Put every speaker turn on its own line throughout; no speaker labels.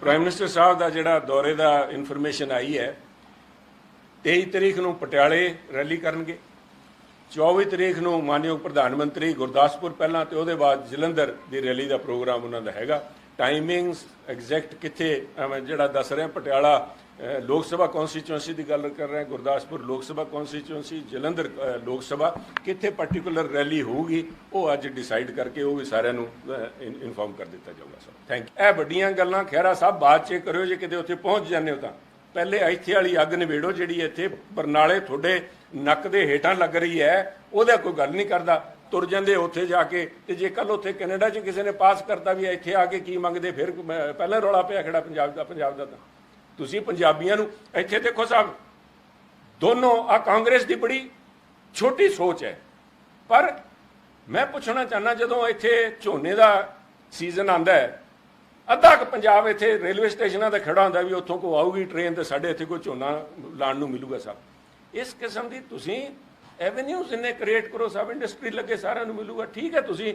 Prime minister ਸਾਹਿਬ ਦਾ ਜਿਹੜਾ ਦੌਰੇ ਦਾ information ਆਈ ਹੈ 23 ਤਰੀਕ ਨੂੰ ਪਟਿਆਲੇ ਰੈਲੀ ਕਰਨਗੇ 24 ਤਰੀਕ ਨੂੰ ਮਾਨਯੋਗ ਪ੍ਰਧਾਨ ਮੰਤਰੀ ਗੁਰਦਾਸਪੁਰ ਪਹਿਲਾਂ ਤੇ ਉਹਦੇ ਬਾਅਦ ਜਲੰਧਰ ਦੀ ਰੈਲੀ ਦਾ ਪ੍ਰੋਗਰਾਮ ਉਹਨਾਂ ਦਾ ਹੈਗਾ। ਟਾਈਮਿੰਗਸ ਐਗਜ਼ੈਕਟ ਕਿੱਥੇ ਜਿਹੜਾ ਦੱਸ ਰਿਹਾ ਪਟਿਆਲਾ ਲੋਕ ਸਭਾ ਕਨਸਟੀਚੁਐਂਸੀ ਦੀ ਗੱਲ ਕਰ ਰਿਹਾ, ਗੁਰਦਾਸਪੁਰ ਲੋਕ ਸਭਾ ਕਨਸਟੀਚੁਐਂਸੀ ਜਲੰਧਰ ਲੋਕ ਸਭਾ, ਕਿੱਥੇ ਪਾਰਟਿਕੂਲਰ ਰੈਲੀ ਹੋਊਗੀ, ਉਹ ਅੱਜ ਡਿਸਾਈਡ ਕਰਕੇ ਉਹ ਵੀ ਸਾਰਿਆਂ ਨੂੰ ਇਨਫੋਰਮ ਕਰ ਦਿੱਤਾ ਜਾਊਗਾ ਸਰ। ਥੈਂਕ ਯੂ ਇਹ ਵੱਡੀਆਂ ਗੱਲਾਂ, ਖਹਿਰਾ ਸਾਹਿਬ, ਬਾਅਦ ਚ ਕਰਿਓ, ਜੇ ਕਿਤੇ ਉੱਥੇ ਪਹੁੰਚ ਜਾਂਦੇ ਹੋ ਤਾਂ। ਪਹਿਲੇ ਇੱਥੇ ਵਾਲੀ ਅੱਗ ਨਿਬੇੜੋ ਜਿਹੜੀ ਇੱਥੇ ਬਰਨਾਲੇ ਤੁਹਾਡੇ ਨੱਕ ਦੇ ਹੇਠਾਂ ਲੱਗ ਰਹੀ ਹੈ, ਉਹਦਾ ਕੋਈ ਗੱਲ ਨਹੀਂ ਕਰਦਾ। ਤੁਰ ਜਾਂਦੇ ਉੱਥੇ ਜਾ ਕੇ ਤੇ ਜੇ ਕੱਲ ਉੱਥੇ ਕੈਨੇਡਾ 'ਚ ਕਿਸੇ ਨੇ ਪਾਸ ਕਰਤਾ ਵੀ ਇੱਥੇ ਆ ਕੇ ਕੀ ਮੰਗਦੇ, ਫਿਰ ਪਹਿਲਾਂ ਰੌਲਾ ਪਿਆ ਖੜਾ ਪੰਜਾਬ ਦਾ ਪੰਜਾਬ ਦਾ ਤਾਂ। ਤੁਸੀਂ ਪੰਜਾਬੀਆਂ ਨੂੰ ਇੱਥੇ ਦੇਖੋ ਸਾਹਿਬ, ਦੋਨੋਂ ਆ ਕਾਂਗਰਸ ਦੀ ਬੜੀ ਛੋਟੀ ਸੋਚ ਹੈ। ਪਰ ਮੈਂ ਪੁੱਛਣਾ ਚਾਹਨਾ ਜਦੋਂ ਇੱਥੇ ਝੋਨੇ ਦਾ ਸੀਜ਼ਨ ਆਂਦਾ ਹੈ, ਅੱਧਾ ਕੁ ਪੰਜਾਬ ਇੱਥੇ ਰੇਲਵੇ ਸਟੇਸ਼ਨਾਂ ਤੇ ਖੜਾ ਹੁੰਦਾ ਵੀ ਉੱਥੋਂ ਕੋ ਆਊਗੀ ਟ੍ਰੇਨ ਤੇ ਸਾਡੇ ਇੱਥੇ ਕੋਈ ਝੋਨਾ ਲਾਣ ਨੂੰ ਮਿਲੂਗਾ ਸਾਹਿਬ। ਇਸ ਕਿਸਮ ਦੀ ਤੁਸੀਂ ਐਵੇਨਿਊਜ਼ ਇੰਨੇ ਕ੍ਰੀਏਟ ਕਰੋ ਸਭ ਇੰਡਸਟਰੀ ਲੱਗੇ ਸਾਰਿਆਂ ਨੂੰ ਮਿਲੂਗਾ। ਠੀਕ ਹੈ, ਤੁਸੀਂ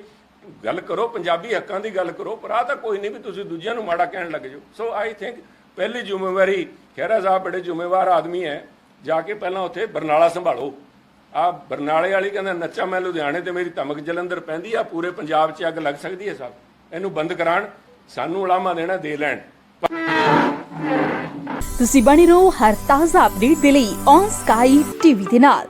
ਗੱਲ ਕਰੋ, ਪੰਜਾਬੀ ਹੱਕਾਂ ਦੀ ਗੱਲ ਕਰੋ, ਪਰ ਆ ਤਾਂ ਕੋਈ ਨਹੀਂ ਵੀ ਤੁਸੀਂ ਦੂਜਿਆਂ ਨੂੰ ਮਾੜਾ ਕਹਿਣ ਲੱਗ ਜਾਓ। ਸੋ ਆਈ ਥਿੰਕ ਪਹਿਲੀ ਜ਼ਿੰਮੇਵਾਰੀ, ਖਹਿਰਾ ਸਾਹਿਬ ਬੜੇ ਜ਼ਿੰਮੇਵਾਰ ਆਦਮੀ ਹੈ, ਜਾ ਕੇ ਪਹਿਲਾਂ ਉੱਥੇ ਬਰਨਾਲਾ ਸੰਭਾਲੋ। ਆ ਬਰਨਾਲੇ ਵਾਲੀ ਕਹਿੰਦਾ, ਨੱਚਾ ਮੈਂ ਲੁਧਿਆਣੇ ਤੇ ਮੇਰੀ ਧਮਕ ਜਲੰਧਰ ਪੈਂਦੀ ਆ, ਪੂਰੇ ਪੰਜਾਬ 'ਚ ਅੱਗ ਲੱਗ ਸਕਦੀ ਹੈ ਸਾਹਿਬ ਇਹਨੂੰ ਬੰਦ ਕਰਾਣ, ਸਾਨੂੰ ਉਲਾਮਾ ਦੇਣਾ, ਦੇ ਲੈਣ।
ਤੁਸੀਂ ਬਣੇ ਰਹੋ ਹਰ ਤਾਜ਼ਾ ਅਪਡੇਟ ਦੇ ਲਈ ਔਨ ਸਕਾਈ ਟੀਵੀ ਦੇ ਨਾਲ।